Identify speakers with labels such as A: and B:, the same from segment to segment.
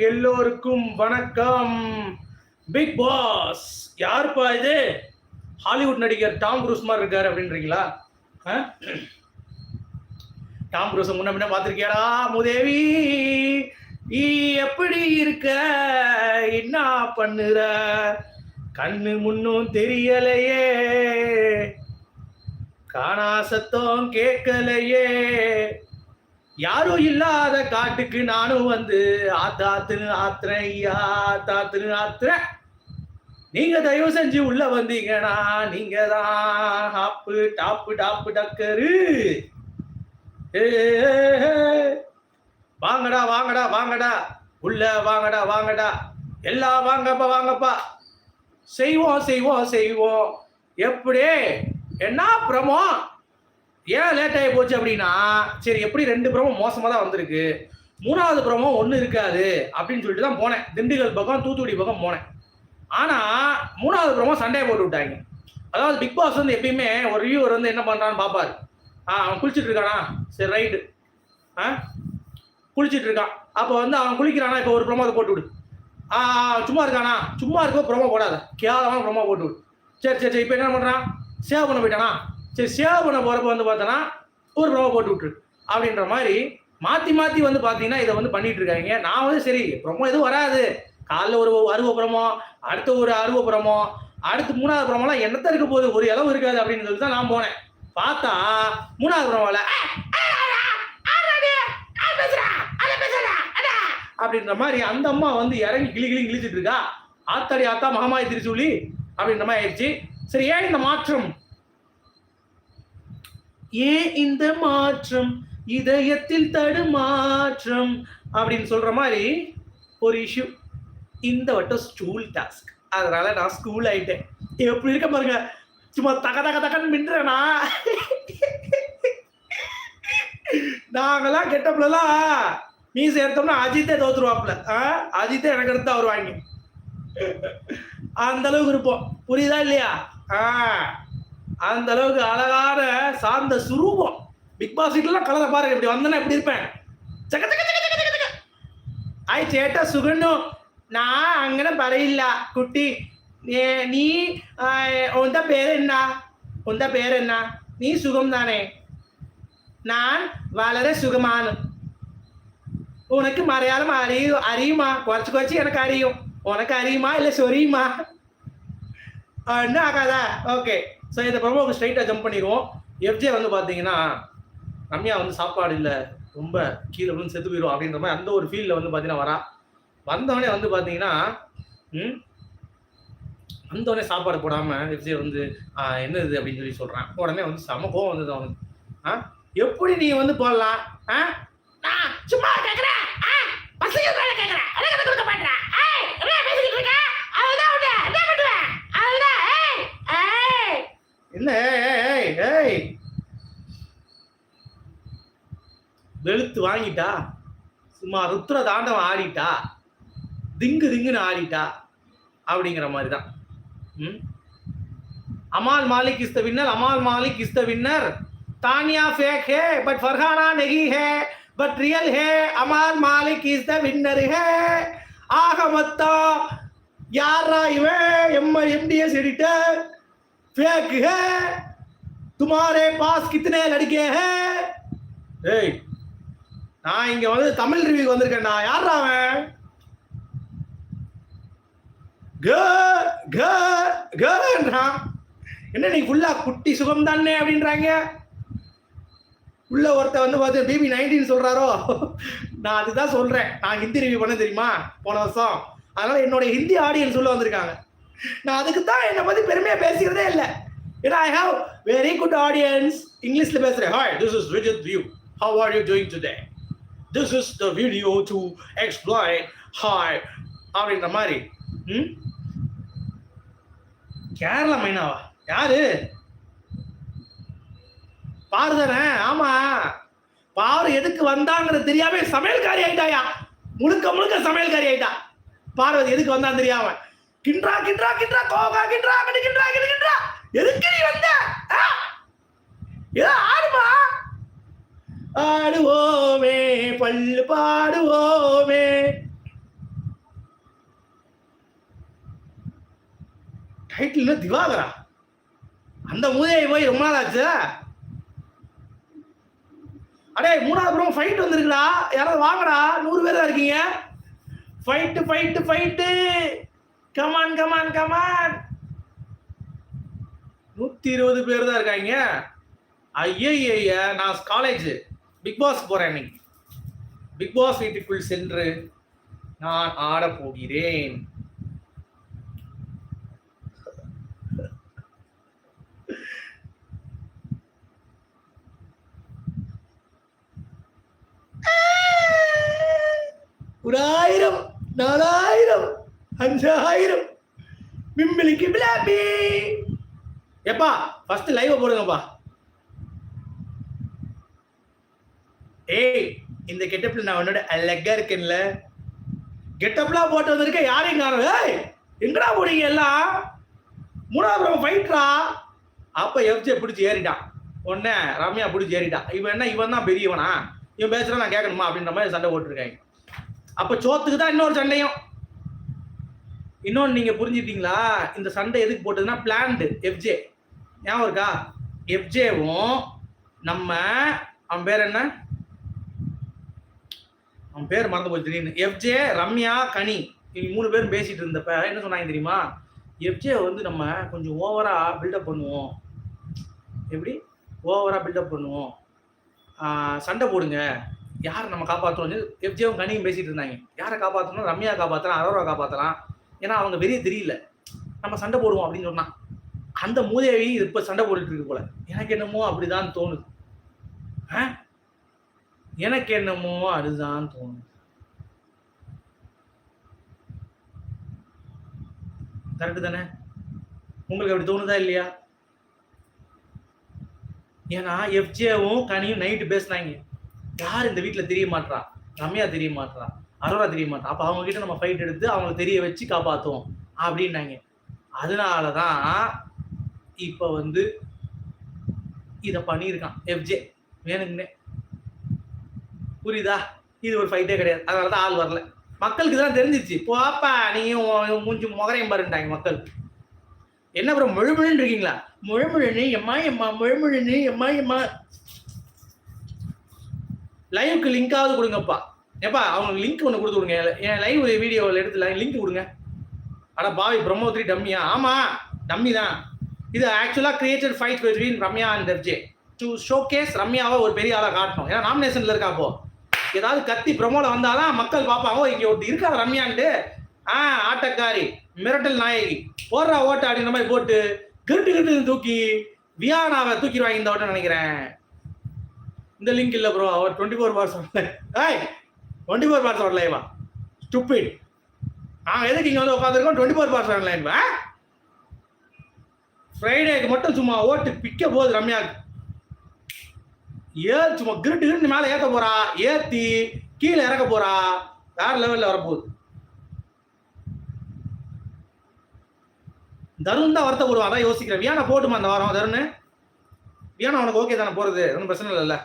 A: எல்லோருக்கும் வணக்கம். Big pass யாருப்பா இது? ஹாலிவுட் நடிகர் டாம் குரூஸ் மாதிரி இருக்காரு அப்படின்றீங்களா? டாம் குரூஸ் முன்ன முன்ன பார்த்துருக்கியாடா முதேவி? நீ எப்படி இருக்க? என்ன பண்ணுற? கண்ணு முன்னும் தெரியலையே. காணாசத்தம் கேட்கலையே. யாரும் இல்லாத காட்டுக்கு நானும் வந்து ஆத்தாத்துன்னு ஆத்துறேன் ஐயா ஆத்தாத்துன்னு ஆத்துறேன் நீங்க தயவு செஞ்சு உள்ள வந்தீங்கன்னா நீங்க தான் ஹாப்பு டாப்பு டாப்பு டக்கரு. ஏ, வாங்கடா வாங்கடா வாங்கடா. உள்ள வாங்கடா வாங்கடா. எல்லாம் வாங்கப்பா வாங்கப்பா. செய்வோம் செய்வோம் செய்வோம். எப்படி என்ன பிரமோ? ஏன் லேட் ஆகி போச்சு அப்படின்னா சரி எப்படி ரெண்டு ப்ரோமோ மோசமாக தான் வந்திருக்கு மூணாவது ப்ரோமோ ஒன்றும் இருக்காது அப்படின்னு சொல்லிட்டு தான் போனேன். திண்டுக்கல் பக்கம் தூத்துக்குடி பக்கம் போனேன். ஆனால் மூணாவது ப்ரோமோ சண்டையை போட்டு விட்டாங்க. அதாவது பிக் பாஸ் வந்து எப்பயுமே ஒரு ரிவ்யூவர் வந்து என்ன பண்ணுறான்னு பார்ப்பாரு. ஆ அவன் குளிச்சுட்டு இருக்கானா? சரி ரைட்டு ஆ குளிச்சுட்டு இருக்கான். அப்போ வந்து அவன் குளிக்கிறானா? இப்போ ஒரு ப்ரோமோ அதை போட்டு விடு. ஆ சும்மா இருக்கானா? சும்மா இருக்கோ ப்ரோமோ போடாத. கேவலமான ப்ரோமோ போட்டு விடு. சரி சரி சரி இப்போ என்ன பண்ணுறான் சேவ் பண்ண போயிட்டானா? சரி சேவை பண்ண போகிறப்ப வந்து பார்த்தோன்னா ஒரு ப்ரோமோ போட்டு விட்டுரு. அப்படின்ற மாதிரி மாற்றி மாற்றி வந்து பார்த்தீங்கன்னா இதை வந்து பண்ணிட்டு இருக்காங்க. நான் வந்து சரி ப்ரோமோ எதுவும் வராது. காலைல ஒரு அறுவை ப்ரோமோ அடுத்த ஒரு அறுவை அடுத்து மூணாவது ப்ரோமோலாம் என்னத்த இருக்க போகுது? ஒரு இளவு இருக்காது அப்படின்னு சொல்லி தான் நான் போனேன். பார்த்தா மூணாவது ப்ரோமோல அப்படின்ற மாதிரி அந்த அம்மா வந்து இறங்கி கிளி கிளி கிழிச்சிட்டு இருக்கா. ஆத்தாடி ஆத்தா மகமாய் திருச்சூலி அப்படின்ற மாதிரி ஆயிடுச்சு. சரி ஏன் இந்த மாற்றம்? ஏன் இந்த மாற்றம்? இதயத்தில் தடுமாற்றம். அப்படின்னு சொல்ற மாதிரி ஒரு இஷ்யூ இந்த வட்டம் ஸ்கூல் டாஸ்க் அதனால நான் ஸ்கூல் ஆயிட்டேன். எப்படி இருக்க பாருங்க. சும்மா தக தக தகன்னு மின்றேனா நாங்கெல்லாம் கெட்டப்லலாம் மீஸ் எடுத்தோம்னா அஜித்தே தோத்துருவாப்ல ஆ? அஜித்தே எனக்கு எடுத்து அவர் வாங்கி அந்த அளவுக்கு இருப்போம். புரியுதா இல்லையா? ஆ. அந்த அளவுக்கு அழகான சார்ந்த சுரூபம். பிக் பாஸ் வீட்லாம் கலரை பாருங்க இப்படி வந்தேன்னா இப்படி இருப்பேன்? சக்க ஆய் சேட்டா சுகணும் நான் அங்கே பரையில்ல குட்டி. நீ உந்த பேர் என்ன? உந்த பேர் என்ன? நீ சுகம் தானே. நான் வளர சுகமான. உனக்கு மலையாளம் அறியும் அறியுமா? குறைச்சி குறைச்சி எனக்கு அறியும். உனக்கு அறியுமா? இல்லை சொரியுமா? அப்படின்னு ஆகாதா? ஓகே ஸோ இதை பிரமோக்கு ஸ்ட்ரைட்டாக ஜம்ப் பண்ணிடுவோம். எஃப்ஜே வந்து பார்த்தீங்கன்னா ரம்யா வந்து சாப்பாடு இல்லை ரொம்ப கீழே விழுந்து செத்து போயிடும் அப்படின்ற மாதிரி அந்த ஒரு ஃபீல்டில் வந்து பார்த்தீங்கன்னா வரா. வந்தவொடனே வந்து பார்த்தீங்கன்னா ம் வந்தவொடனே சாப்பாடு போடாமல் எஃப்ஜே வந்து என்னது? அப்படின்னு சொல்லி சொல்கிறான் உடனே வந்து செம கோவம் வந்தது அவனுக்கு. ஆ எப்படி நீ வந்து போடலாம்? ஆ சும்மா கேட்குறேன் ஆ பசங்க கேட்குறேன் கொடுக்க மாட்டேன் ஏய் என்ன பேசிக்கிட்டு இருக்க அதுதான் உண்டு என்ன பண்ணுவேன் அதுதான் ஏய் ஏய் என்ன ஏய் வெளுத்து வாங்கிட்டா? சும்மா ருத்ர தாண்டவம் ஆடிட்டா? திங்கு திங்குன்னு ஆடிட்டா? அப்படிங்கிற மாதிரி தான் ம்? அமால் Malik is the winner Amaal Malik is the winner. Tania fake hey but Farhana நெகி ஹே but real hey. Amaal Malik is the winner ஹே. ஆக மொத்தம் யாரா இவன்? எம் எம்டிஎஸ் எடிட்டர் फेक है तुम्हारे पास कितने लड़के हैं ஏய் நான் இங்க வந்து தமிழ் ரிவ்யூ வந்திருக்கேன் நான் யாரா அவன் க க கன்றான் என்ன நீ ஃபுல்லா குட்டி சுகம் தானே அப்படின்றாங்க உள்ள ஒருத்த வந்து பார்த்து பிபி நைன்டீன் சொல்றாரோ நான் அதுதான் சொல்றேன் நான் ஹிந்தி ரிவ்யூ பண்ண தெரியுமா போன வருஷம் அதனால என்னோட ஹிந்தி ஆடியன்ஸ் உள்ள வந்திருக்காங்க நான் அதுக்கு தான் என்னை பத்தி பெருமையா பேசிக்கிறதே இல்லை. ஏன்னா I have very good audience இங்கிலீஷ்ல பேசுறேன். Hi this is Vijith view how are you doing today this is the video to explain hi அப்படின்ற மாதிரி. ம்? கேரளா மைனாவா? யாரு? பாருதானே? ஆமா. பாரு எதுக்கு வந்தாங்கிறது தெரியாம சமையல்காரி ஆயிட்டாயா? முழுக்க முழுக்க சமையல்காரி ஆயிட்டா. பார்வதி எதுக்கு வந்தான்னு தெரியாம. கின்றா கின்றா கின்றா கோகா கின்றா அங்கடி கின்றா அங்கடி கின்றா. எதுக்கு நீ வந்த? ஏதோ ஆடுமா? ஆடுவோமே பல்லு பாடுவோமே. டைட்டில் திவாகரா? அந்த மூதையை போய் ரொம்ப நாள் ஆச்சு. அடே மூணாவது புறம் ஃபைட் வந்திருக்குடா. யாராவது வாங்கடா. நூறு பேர் தான் இருக்கீங்க. Fight fight fight come on come on come on நூத்தி இருபது பேர் தான் இருக்காங்க. ஐயய்ய நான் காலேஜ் பிக் பாஸ் போறேன் இன்னைக்கு. பிக் பாஸ் வீட்டுக்குள் சென்று நான் ஆடப் போகிறேன். ஒரு ஆயிரம் நாலாயிரம். அஞ்சாயிரம். மிம்மிலிக்கு பிளாபி எப்பா ஃபர்ஸ்ட் லைவ் போடுங்கப்பா. ஏய் இந்த கெட்டப்ல நான் உன்னோட அழகா இருக்கேன்ல. கெட்டப்லாம் போட்டு வந்திருக்கேன் யாரையும் காணும். ஏய் எங்கடா போறீங்க எல்லாம்? மூணாவது ஃபைட்ரா அப்போ எஃப்ஜே பிடிச்சி ஏறிட்டான். உடனே ரம்யா பிடிச்சி ஏறிட்டான் இவன் என்ன இவன் தான் பெரியவனா? இவன் பேசுறா நான் கேட்கணுமா அப்படின்ற மாதிரி சண்டை போட்டிருக்காங்க. அப்போ சோத்துக்கு தான் இன்னொரு சண்டையும். இன்னொன்று நீங்க புரிஞ்சுட்டீங்களா இந்த சண்டை எதுக்கு போட்டதுன்னா பிளான்டு எஃப்ஜே ஞாபகம் இருக்கா? எஃப்ஜேவும் நம்ம அவன் பேர் என்ன? அவன் பேர் மறந்து போச்சு திடீர்னு. எஃப்ஜே ரம்யா கனி. இவங்க மூணு பேரும் பேசிட்டு இருந்தப்ப என்ன சொன்னாங்க தெரியுமா? எஃப்ஜே வந்து நம்ம கொஞ்சம் ஓவரா பில்டப் பண்ணுவோம். எப்படி? ஓவரா பில்டப் பண்ணுவோம். சண்டை போடுங்க. யாரை நம்ம காப்பாற்றணும் எஃப்ஜேவும் கனியும் பேசிட்டு இருந்தாங்க. யாரை காப்பாற்றணும் ரம்யா காப்பாற்றலாம் அரோரா காப்பாற்றலாம் ஏன்னா அவங்க வெளியே தெரியல. நம்ம சண்டை போடுவோம் அப்படின்னு சொன்னான் அந்த மூதேவி இப்ப சண்டை போட்டுட்டு இருக்கு போல. எனக்கு என்னமோ அப்படிதான் தோணுது. ஆ? எனக்கு என்னமோ அதுதான் தோணுது. கரெக்டு தானே? உங்களுக்கு அப்படி தோணுதா இல்லையா? ஏன்னா எஃப்ஜேவும் கனியும் நைட்டு பேசுனாங்க. யார் இந்த வீட்டில் தெரிய மாட்றா? ரம்யா தெரிய மாட்றா. அரோரா தெரிய மாட்டான் அப்போ அவங்க கிட்ட நம்ம ஃபைட் எடுத்து அவங்கள தெரிய வச்சு காப்பாற்றுவோம் அப்படின்னாங்க. அதனால தான் இப்போ வந்து இதை பண்ணியிருக்கான். எஃப்ஜே வேணுங்கண்ணே. புரியுதா? இது ஒரு ஃபைட்டே கிடையாது. அதனால தான் ஆள் வரல. மக்களுக்கு தான் தெரிஞ்சிச்சு போப்பா நீயும் மூஞ்சி முகரையும் பாருட்டாங்க மக்கள். என்ன அப்புறம் முழுமுழுன்னு இருக்கீங்களா? முழுமுழுன்னு எம்மா எம்மா முழுமுழுன்னு எம்மா எம்மா. லைவுக்கு லிங்காவது கொடுங்கப்பா. ஏப்பா அவங்களுக்கு லிங்க் ஒன்று கொடுத்து விடுங்க. என் லைவ் வீடியோவில் எடுத்து லிங்க் கொடுங்க. அட பாவி பிரம்மோத்ரி டம்மியா ஆமாம் டம்மி தான். இது ஆக்சுவலாக created fight between Ramya and FJ to showcase ரம்யாவை ஒரு பெரிய ஆளாக காட்டணும். ஏன்னா நாமினேஷனில் இருக்கா அப்போ? ஏதாவது கத்தி ப்ரமோவில் வந்தாதான் மக்கள் பார்ப்பாங்க இங்கே ஒருத்தர் இருக்கா ரம்யான்ட்டு? ஆ ஆட்டக்காரி மிரட்டல் நாயகி. போடுறா ஓட்ட அப்படின்ற மாதிரி போட்டு கிருட்டு கிருட்டு தூக்கி வியானாவை தூக்கிடுவாங்க இந்த ஓட்டம் நினைக்கிறேன். இந்த லிங்க் இல்லை ப்ரோ அவர் டுவெண்ட்டி ஃபோர் பார்ஸ் ஏய் டுவெண்ட்டி ஃபோர் பார்ஸ் லைவா ஸ்டூபிட் நாங்கள் எதுக்கு இங்கே வந்து உட்காந்துருக்கோம் டுவெண்ட்டி ஃபோர் பார்ஸ் லைன் ஃப்ரைடேக்கு மட்டும் சும்மா ஓட்டு பிக்க போகுது ரம்யாவுக்கு. ஏ சும்மா கிருட்டு கிருட்டு மேலே ஏற்ற போறா? ஏற்றி கீழே இறக்க போறா? வேற லெவலில் வரப்போகுது. தருண் தான் வருத்தப்படுவான். அதான் யோசிக்கிறேன். வியானா போட்டுமா அந்த வாரம் தருண்? வியானா உனக்கு ஓகே தானே போகிறது ஒன்றும் பிரச்சனை இல்லைல்ல.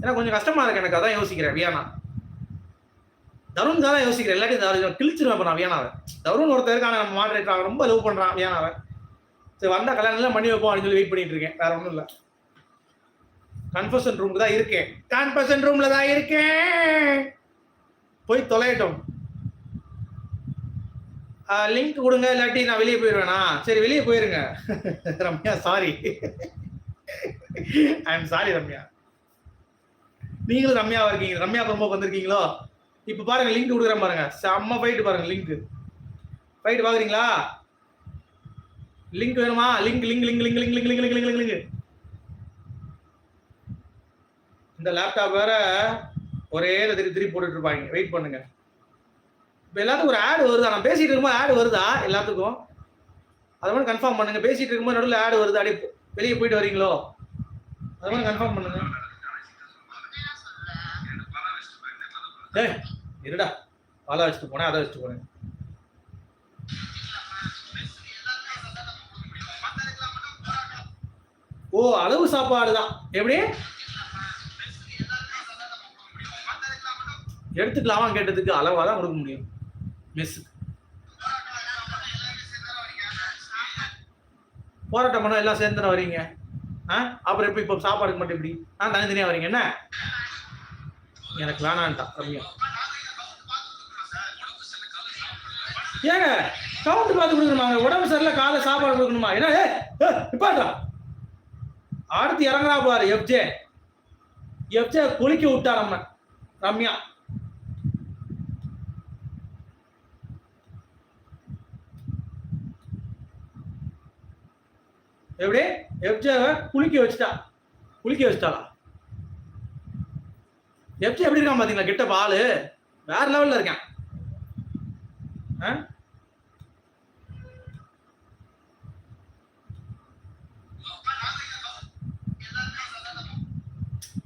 A: ஏன்னா கொஞ்சம் கஷ்டமாக இருக்கு எனக்கு. அதான் யோசிக்கிறேன். வியானா. தருண் தான் யோசிக்கிறேன். இல்லாட்டி கிழிச்சிருவேன் இப்போ நான் வியானாவை. தருண் ஒருத்தர் இருக்கான நம்ம மாடரேட்டர் அவன் ரொம்ப லவ் பண்ணுறான் வியானாவை. சரி வந்தால் கல்யாணம்லாம் பண்ணி வைப்போம் அப்படின்னு சொல்லி வெயிட் பண்ணிட்டு இருக்கேன். வேற ஒன்றும் இல்லை. கன்ஃபர்ஷன் ரூமுக்கு தான் இருக்கேன். கன்ஃபர்ஷன் ரூம்ல தான் இருக்கேன். போய் தொலையட்டும். லிங்க் கொடுங்க இல்லாட்டி நான் வெளியே போயிடுவேனா? சரி வெளியே போயிருங்க. Ramya sorry I am sorry Ramya. நீங்களும் ரம்யாவா இருக்கீங்க? ரம்யா ரொம்ப வந்திருக்கீங்களோ? இப்போ பாருங்க லிங்க் கொடுக்குறேன் பாருங்க. செம்ம ஃபைட்டு பாருங்க லிங்க் ஃபைட்டு பாக்குறீங்களா லிங்க் வேணுமா? Link link link link link link link link link link இந்த லேப்டாப் வேற ஒரே திருப்பி திருப்பி போட்டுட்டு இருப்பாங்க. வெயிட் பண்ணுங்க. இப்போ எல்லாத்துக்கும் ஒரு ஆடு வருதா? நான் பேசிட்டு இருக்கும்போது ஆடு வருதா? எல்லாத்துக்கும். அது மாதிரி கன்ஃபார்ம் பண்ணுங்க. பேசிட்டு இருக்கும்போது நடுவில் ஆடு வருது? அப்படியே வெளியே போயிட்டு வரீங்களோ? அது மாதிரி கன்ஃபார்ம் பண்ணுங்க. டே இருடா. பாலா வச்சுட்டு போனேன் அதை வச்சுட்டு போனேன். ஓ அளவு சாப்பாடு தான். எப்படி? எடுத்துக்கலாமா கேட்டதுக்கு அளவாக தான் கொடுக்க முடியும். மிஸ் போராட்டம் பண்ண எல்லாம் சேர்ந்து வரீங்க? ஆ? அப்புறம் எப்படி இப்போ சாப்பாடுக்கு மட்டும் எப்படி? ஆ தனித்தனியாக வரீங்க என்ன? எனக்கு வேணான்ட்டா ரம்யா ஏங்க கவுண்ட் பார்த்து கொடுக்கணுமா? உடம்பு சரியில்லை காலை சாப்பாடு கொடுக்கணுமா? என்ன ஏ அடுத்து இறங்குறா பாரு எஃப்ஜே. எஃப்ஜே குளிக்க விட்டா நம்ம ரம்யா. எப்படி? எஃப்ஜேவை குளிக்க வச்சுட்டா. குளிக்க வச்சுட்டாளா? எஃப்ஜே எப்படி இருக்கான் பாத்தீங்களா? கிட்ட பாலு. வேற லெவல்ல இருக்கான். ஆ?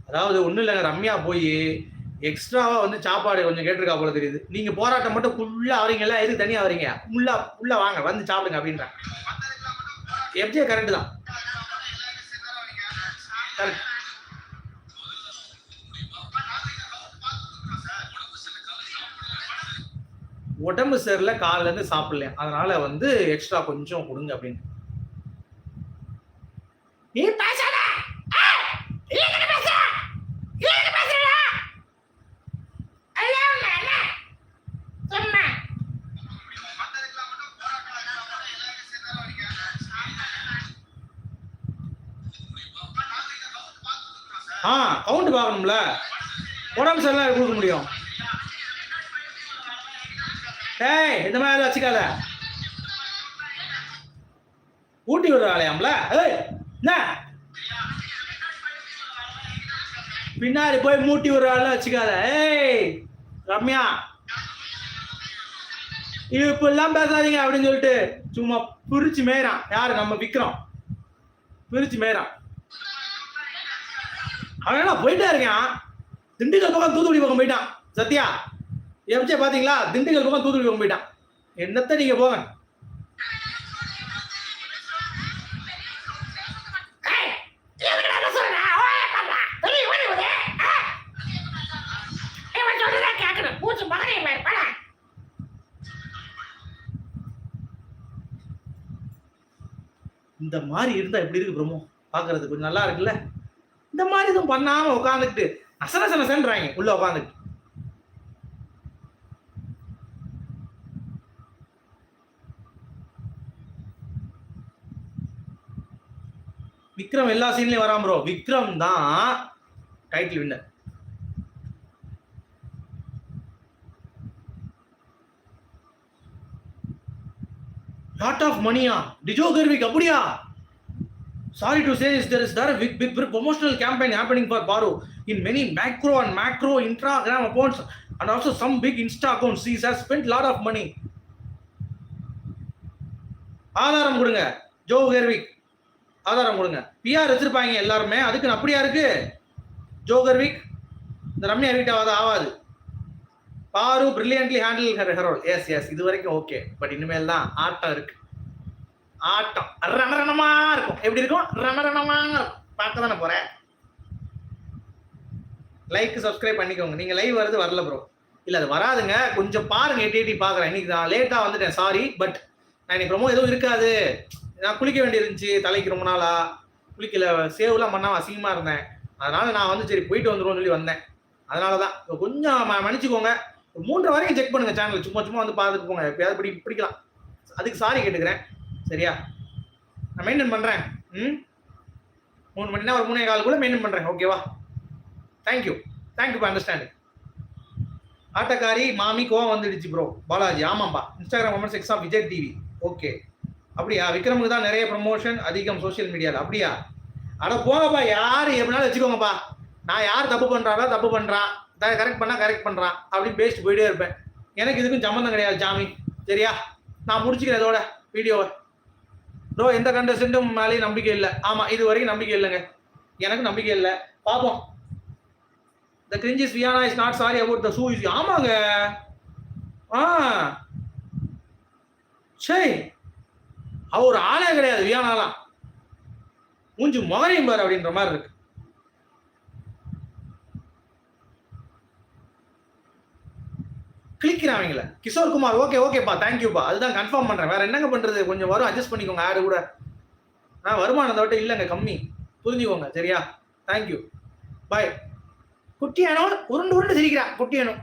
A: அதாவது ஒன்றும் இல்லைங்க ரம்யா போய் எக்ஸ்ட்ராவா வந்து சாப்பாடு கொஞ்சம் கேட்டிருக்கா போல தெரியுது. நீங்க போராட்டம் மட்டும் ஃபுல்லா வரீங்களா எதுக்கு தனியா வரீங்க உள்ள உள்ளே வாங்க வந்து சாப்பிடுங்க அப்படின்றேன். எஃப்ஜே கரெக்ட் தான். கரெக்ட் உடம்பு சரியில்லை காலைல இருந்து சாப்பிடல அதனால வந்து எக்ஸ்ட்ரா கொஞ்சம் கொடுங்க அப்படின்னு. நீ பேசாத! ஆ! ஆ கவுண்ட் பார்க்கணும்ல? உடம்பு சரியில்லை கொடுக்க முடியும். ஏய் இந்த மாதிரி வச்சுக்காத. ஊட்டி விடுற ஆலயம்ல ஏய் என்ன? பின்னாடி போய் மூட்டி விடுற வேலை வச்சுக்காத. ஏய் ரம்யா. இப்பெல்லாம் பேசாதீங்க அப்படின்னு சொல்லிட்டு சும்மா பிரிச்சு மேயறான். யாரு? நம்ம விக்ரம். பிரிச்சு மேயறான். அவன் என்ன போயிட்டே இருக்கான்? திண்டுக்கல் பக்கம் தூத்துக்குடி பக்கம் போயிட்டான். சத்யா. எப்ஜே பாத்தீங்களா? திண்டுக்கல் பக்கம் தூத்துக்குடி பக்கம் போயிட்டான். என்னத்த நீங்க போங்க. இந்த மாதிரி இருந்தா எப்படி இருக்கு பிரம்மோ பாக்குறது கொஞ்சம் நல்லா இருக்குல்ல? இந்த மாதிரி எதுவும் பண்ணாம உட்காந்துக்கிட்டு அசன சனசன்றாங்க உள்ள உட்காந்துக்கிட்டு விக்ரம் எல்லா சீன்லயும் வரான் ப்ரோ விக்ரம் தான் டைட்டில் வின்னர் லாட் ஆஃப் மணியா டிஜோ கர்விக் அப்படியா sorry to say is there is there big big promotional campaign happening for Paaru in many macro and macro Instagram accounts and also some big insta accounts is has spend lot of money ஆதாரம் கொடுங்க Joe கர்விக் ஆதாரம் கொடுங்க. PR வச்சிருப்பாங்க எல்லாருமே. அதுக்கு அப்படியா இருக்கு? Johar week இந்த ரம்யா வீட்டை ஆகாது ஆகாது பாரு பிரில்லியன்ட்லி ஹேண்டில் ஹர் ஹெரோல் எஸ் எஸ் இது வரைக்கும் ஓகே பட் இனிமேல் தான் ஆட்டம் இருக்கு. ஆட்டம். ரணரணமா இருக்கும். எப்படி இருக்கும்? ரணரணமா இருக்கும். பார்க்க தானே போறேன். லைக் சப்ஸ்கிரைப் பண்ணிக்கோங்க. நீங்க லைவ் வருது வரல ப்ரோ இல்ல அது வராதுங்க. கொஞ்சம் பாருங்க எட்டி எட்டி பாக்குறேன் இன்னைக்கு நான் லேட்டா வந்துட்டேன். சாரி பட் நான் இன்னைக்கு ப்ரோமோ எதுவும் இருக்காது. நான் குளிக்க வேண்டியிருந்துச்சு தலைக்கு ரொம்ப நாளா. குளிக்கல சேவ்லாம் பண்ணாமல் அசிங்கமா இருந்தேன். அதனால நான் வந்து சரி போயிட்டு வந்துருவோம்னு சொல்லி வந்தேன். அதனால தான் கொஞ்சம் ம- மன்னிச்சுக்கோங்க. ஒரு மூன்றரை வரைக்கும் செக் பண்ணுங்க சேனல் சும்மா சும்மா வந்து பார்த்துட்டு போங்க. எப்பயாவது பிடி பிடிக்கலாம் அதுக்கு சாரி கேட்டுக்கிறேன். சரியா? நான் மெயின்டைன் பண்ணுறேன் ம்? மூணு மணினா ஒரு மூணே கால் கூட மெயின்டைன் பண்ணுறேன் ஓகேவா thank you thank you for understanding ஆட்டக்காரி மாமி கோவம் வந்துடுச்சு ப்ரோ பாலாஜி. ஆமாம்பா. Instagram comments exam Vijay TV okay அப்படியா? விக்ரமுக்கு தான் நிறைய ப்ரமோஷன் அதிகம் சோஷியல் மீடியாவில் அப்படியா? அட போங்கப்பா யார் எப்படினாலும் வச்சுக்கோங்கப்பா. நான் யார் தப்பு பண்ணுறாரோ தப்பு பண்றான் கரெக்ட் பண்ணால் கரெக்ட் பண்ணுறான் அப்படின்னு பேசிட்டு போயிட்டே இருப்பேன். எனக்கு இதுக்கும் சம்மந்தம் கிடையாது ஜாமி சரியா? நான் முடிச்சுக்கிறேன் இதோட வீடியோவை. ப்ரோ எந்த கண்டஸ்டன்ட்டும் மேலேயும் நம்பிக்கை இல்லை. ஆமாம் இது வரைக்கும் நம்பிக்கை இல்லைங்க. எனக்கு நம்பிக்கை இல்லை. பார்ப்போம். The cringes Viana is not sorry about the shoe is ஆமாங்க. ஆ. சரி அவர் ஆளே கிடையாது வியானாலாம். மூஞ்சி மகனையும் பாரு அப்படின்ற மாதிரி இருக்கு. கிளிக்கிறாங்கள கிஷோர் குமார் ஓகே ஓகேப்பா தேங்க்யூப்பா அதுதான் கன்ஃபார்ம் பண்ணுறேன் வேற என்னங்க பண்றது? கொஞ்சம் வரும் அட்ஜஸ்ட் பண்ணிக்கோங்க ஆடு கூட. ஆ வருமானம் அதை இல்லைங்க கம்மி. புரிஞ்சுக்கோங்க சரியா? தேங்க்யூ பாய் குட்டியானோ உருண்டு உருண்டு சிரிக்கிறான் குட்டியானோ.